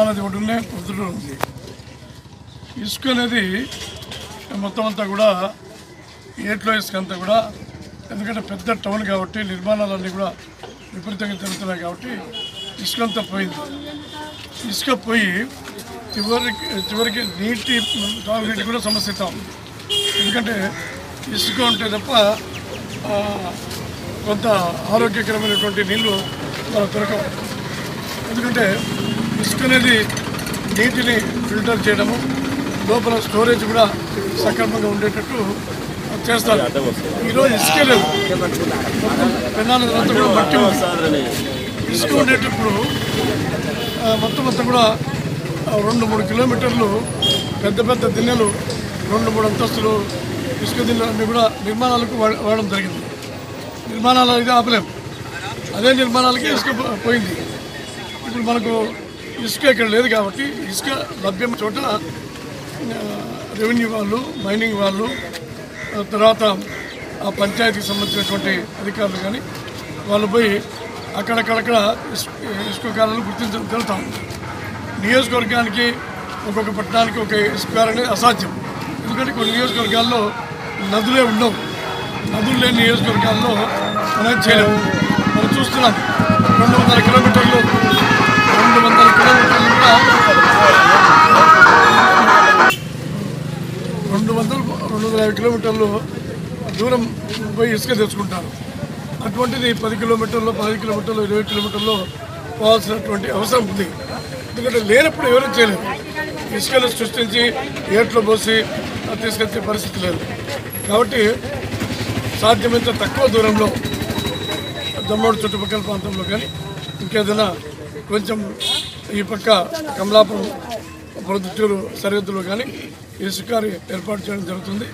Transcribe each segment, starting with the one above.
కొండా ఒకటి ఉన్నాయి పొద్దుటూరు ఉంది. ఇసుక అనేది మొత్తం అంతా కూడా ఏట్లో ఇసుక అంతా కూడా ఎందుకంటే పెద్ద టౌన్ కాబట్టి నిర్మాణాలన్నీ కూడా విపరీతంగా జరుగుతున్నాయి కాబట్టి ఇసుక అంతా పోయింది. ఇసుక పోయి చివరికి చివరికి నీటి తాగునీటి కూడా సమస్య ఉంది ఎందుకంటే ఇసుక ఉంటే తప్ప కొంత ఆరోగ్యకరమైనటువంటి నీళ్ళు మనకు దొరకవు. ఎందుకంటే ఇసుక అనేది నీటిని ఫిల్టర్ చేయడము లోపల స్టోరేజ్ కూడా సక్రమంగా ఉండేటట్టు చేస్తారు. ఈరోజు ఇసుక లేదు మొత్తం పెన్నాలంతా కూడా మట్టి ఇసుక ఉండేటప్పుడు మొత్తం మొత్తం కూడా రెండు మూడు కిలోమీటర్లు పెద్ద పెద్ద దిన్నెలు రెండు మూడు అంతస్తులు ఇసుక దిన్నెలు అన్నీ కూడా నిర్మాణాలకు వాడడం జరిగింది. నిర్మాణాలు అయితే ఆపలేము అదే నిర్మాణాలకి ఇసుక పోయింది. ఇప్పుడు మనకు ఇసుక ఇక్కడ లేదు కాబట్టి ఇసుక లభ్యం చోట రెవెన్యూ వాళ్ళు మైనింగ్ వాళ్ళు తర్వాత ఆ పంచాయతీకి సంబంధించినటువంటి అధికారులు కానీ వాళ్ళు పోయి అక్కడక్కడక్కడ ఇసుక ఇసుక కాలను గుర్తించడం జరుగుతూ. ఉంది నియోజకవర్గానికి ఒక్కొక్క పట్టణానికి ఒక ఇసుక అనేది అసాధ్యం. ఎందుకంటే కొన్ని నియోజకవర్గాల్లో నదులే ఉండవు. నదులు లేని నియోజకవర్గాల్లో మనం చేయలేము మనం చూస్తున్నాం. రెండు వందల కిలోమీటర్లు రెండు కిలోమీటర్లు దూరం పోయి ఇసుక తెచ్చుకుంటారు. అటువంటిది పది కిలోమీటర్లు పది కిలోమీటర్లు ఇరవై కిలోమీటర్లు పోవాల్సినటువంటి అవసరం ఉంది. ఎందుకంటే లేనప్పుడు ఎవరూ చేయలేదు ఇసుకను సృష్టించి ఏట్లో పోసి తీసుకొచ్చే పరిస్థితి లేదు. కాబట్టి సాధ్యమైనంత తక్కువ దూరంలో దమ్మోడు చుట్టుపక్కల ప్రాంతంలో కానీ ఇంకేదైనా కొంచెం ఈ పక్క కమలాపురం ప్రొద్దుటూరు సరిహద్దులో కానీ ఇసుకారి ఏర్పాటు చేయడం జరుగుతుంది.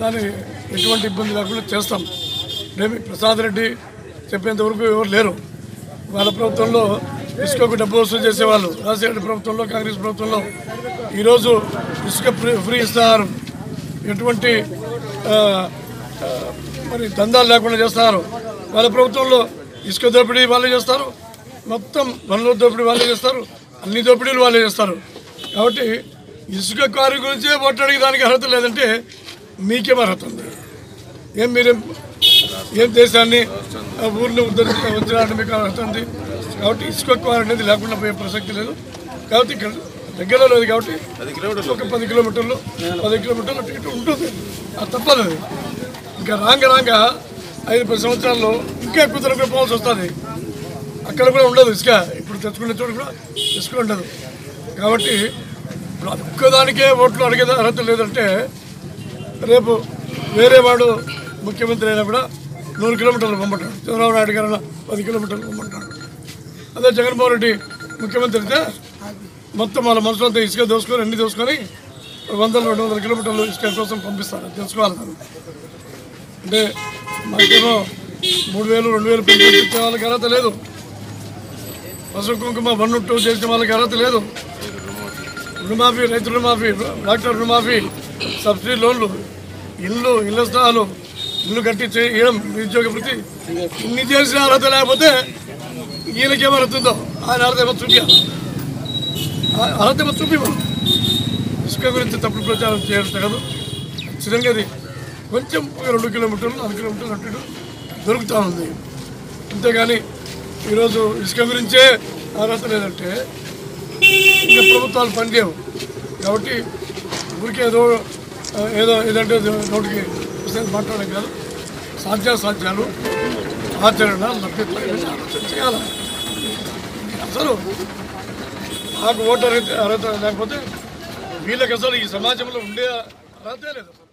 దాన్ని ఎటువంటి ఇబ్బంది లేకుండా చేస్తాం. మేము ప్రసాద్ రెడ్డి చెప్పేంత వరకు ఎవరు లేరు. వాళ్ళ ప్రభుత్వంలో ఇసుకకు డబ్బు వసూలు చేసేవాళ్ళు. రాజశేఖర ప్రభుత్వంలో కాంగ్రెస్ ప్రభుత్వంలో ఈరోజు ఇసుక ఫ్రీ ఇస్తున్నారు ఎటువంటి మరి దందాలు లేకుండా చేస్తున్నారు వాళ్ళ ప్రభుత్వంలో ఇసుక దోపిడీ వాళ్ళే చేస్తారు. మొత్తం వనరుల దోపిడీ వాళ్ళే చేస్తారు. అన్ని దోపిడీలు వాళ్ళే చేస్తారు. కాబట్టి ఇసుక కారు గురించే ఓట్లాడికి దానికి అర్హత లేదంటే మీకేం అర్హత ఉంది. ఏం మీరేం ఏం దేశాన్ని ఆ ఊరిని ఉద్ధరించి వచ్చినారని మీకు అర్హత ఉంది. కాబట్టి ఇసుక అనేది లేకుండా పోయే ప్రసక్తి లేదు. కాబట్టి ఇక్కడ దగ్గరలో లేదు కాబట్టి ఒక పది కిలోమీటర్లు పది కిలోమీటర్లు అటు ఇటు ఉంటుంది. అది తప్పదు ఇంకా రాంగ రాంగ ఐదు పది సంవత్సరాల్లో ఇంకా ఎక్కువ దూరం పోవాల్సి వస్తుంది. అక్కడ కూడా ఉండదు ఇసుక. ఇప్పుడు తెచ్చుకునే చోట కూడా ఇసుక ఉండదు. కాబట్టి ఇప్పుడు ఒక్కదానికే ఓట్లు అడిగే అర్హత లేదంటే రేపు వేరే వాడు ముఖ్యమంత్రి అయినా కూడా నూరు కిలోమీటర్లు పంపంటాడు చంద్రబాబు నాయుడు గారు పది కిలోమీటర్లు పంపంటాడు అదే జగన్మోహన్ రెడ్డి ముఖ్యమంత్రి అయితే మొత్తం వాళ్ళ మనుషులంతా ఇసుక దోసుకొని అన్ని దోసుకొని వందల రెండు వందల కిలోమీటర్లు ఇసుక కోసం పంపిస్తారు. తెలుసుకోవాలి అంటే మాకేమో మూడు వేలు రెండు వేలు పెన్షన్ ఇచ్చే వాళ్ళకి అర్హత లేదు. పసుపు కుంకుమ వన్ టూ చేసిన వాళ్ళకి అర్హత లేదు. రుణమాఫీ రైతు రుణమాఫీ డాక్టర్ రుణమాఫీ సబ్సిడీ లోన్లు ఇల్లు ఇళ్ళ స్థలాలు ఇల్లు కట్టి చేయడం నిరుద్యోగ వృత్తి ఇన్ని చేసిన అర్హత లేకపోతే ఈయనకేం ఉందో? ఆయన అర్హత ఏమో చూపించాలి అర్హత ఏమో చూపించాలి ఇసుక గురించి తప్పుడు ప్రచారం చేయడం తగదు. ఖచ్చితంగా అది కొంచెం రెండు కిలోమీటర్లు నాలుగు కిలోమీటర్లు అటు దొరుకుతూ ఉంది. అంతేగాని ఈరోజు ఇసుక గురించే అర్హత లేదంటే ఇంకా ప్రభుత్వాలు పనిచేయవు. కాబట్టి ఊరికేదో ఏదో ఏదంటే నోటికి వస్తే మాట్లాడడం కాదు. సాధ్యాసాధ్యాలు ఆచరణ లభ్యత చేయాలి. అసలు నాకు ఓటర్ అర్హత లేకపోతే వీళ్ళకి అసలు ఈ సమాజంలో ఉండే అర్హతే లేదు. అసలు